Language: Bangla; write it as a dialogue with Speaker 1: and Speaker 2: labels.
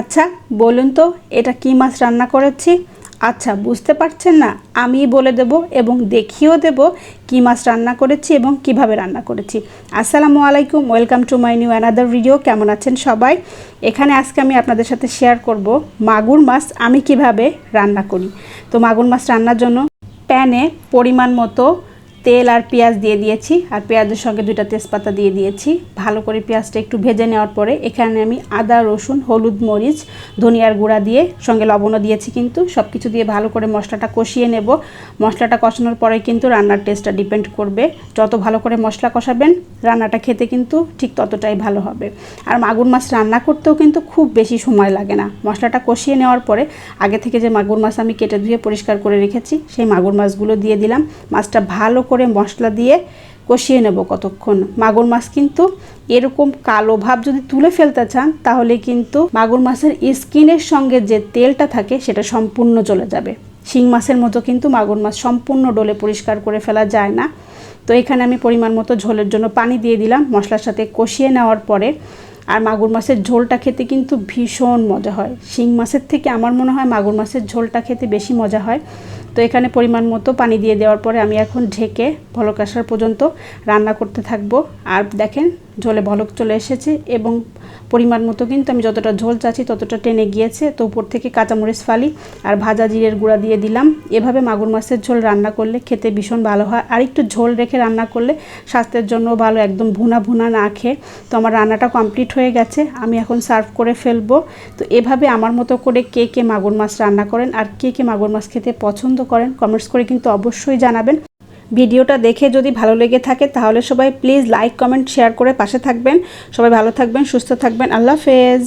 Speaker 1: আচ্ছা বলুন তো, এটা কি মাছ রান্না করেছি? আচ্ছা বুঝতে পারছেন না আমি বলে দেব এবং দেখিয়েও দেব কি মাছ রান্না করেছি এবং কীভাবে রান্না করেছি। আসসালামু আলাইকুম, welcome to my new another video, কেমন আছেন সবাই? এখানে আজকে আমি আপনাদের সাথে শেয়ার করব মাগুর মাছ আমি কীভাবে রান্না করি। তো মাগুর মাছ রান্নার জন্য প্যানে পরিমাণ মতো তেল আর পেঁয়াজ দিয়ে দিয়েছি। আর পেঁয়াজের সঙ্গে দুইটা তেজপাতা দিয়ে দিয়েছি। ভালো করে পেঁয়াজটা একটু ভেজে নেওয়ার পরে এখানে আমি আদা, রসুন, হলুদ, মরিচ, ধনিয়ার গুঁড়া দিয়ে সঙ্গে লবণও দিয়েছি কিন্তু। সব কিছু দিয়ে ভালো করে মশলাটা কষিয়ে নেব। মশলাটা কষানোর পরে কিন্তু রান্নার টেস্টটা ডিপেন্ড করবে। যত ভালো করে মশলা কষাবেন, রান্নাটা খেতে কিন্তু ঠিক ততটাই ভালো হবে। আর মাগুর মাছ রান্না করতেও কিন্তু খুব বেশি সময় লাগে না। মশলাটা কষিয়ে নেওয়ার পরে আগে থেকে যে মাগুর মাছ আমি কেটে ধুয়ে পরিষ্কার করে রেখেছি, সেই মাগুর মাছগুলো দিয়ে দিলাম। মাছটা ভালো করে মশলা দিয়ে কষিয়ে নেব কতক্ষণ। মাগুর মাছ কিন্তু এরকম কালো ভাব যদি তুলে ফেলতে চান, তাহলে কিন্তু মাগুর মাছের স্কিনের সঙ্গে যে তেলটা থাকে, সেটা সম্পূর্ণ চলে যাবে। শিং মাছের মতো কিন্তু মাগুর মাছ সম্পূর্ণ ডলে পরিষ্কার করে ফেলা যায় না। তো এখানে আমি পরিমাণ মতো ঝোলের জন্য পানি দিয়ে দিলাম। মশলার সাথে কষিয়ে নেওয়ার পরে আর মাগুর মাছের ঝোলটা খেতে কিন্তু ভীষণ মজা হয়। শিং মাছের থেকে আমার মনে হয় মাগুর মাছের ঝোলটা খেতে বেশি মজা হয়। তো এখানে পরিমাণ মতো পানি দিয়ে দেওয়ার পরে আমি এখন ঢেকে ভলক আসার পর্যন্ত রান্না করতে থাকব। আর দেখেন ঝোলে ভলক চলে এসেছে এবং পরিমাণ মতো কিন্তু আমি যতটা ঝোল চাচ্ছি ততটা টেনে গিয়েছে। তো উপর থেকে কাঁচামরিচ ফালি আর ভাজা জিরের গুঁড়া দিয়ে দিলাম। এভাবে মাগুর মাছের ঝোল রান্না করলে খেতে ভীষণ ভালো হয়। আর একটু ঝোল রেখে রান্না করলে স্বাস্থ্যের জন্য ভালো, একদম ভুনা ভুনা না খেয়ে। তো আমার রান্নাটা কমপ্লিট হয়ে গেছে। আমি এখন সার্ভ করে ফেলব। তো এভাবে আমার মতো করে কে কে মাগুর মাছ রান্না করেন আর কে কে মাগুর মাছ খেতে পছন্দ করেন, কমেন্টস করে কিন্তু অবশ্যই জানাবেন। ভিডিওটা দেখে যদি ভালো লেগে থাকে, তাহলে সবাই প্লিজ লাইক, কমেন্ট, শেয়ার করে পাশে থাকবেন। সবাই ভালো থাকবেন, সুস্থ থাকবেন। আল্লাহ হাফেজ।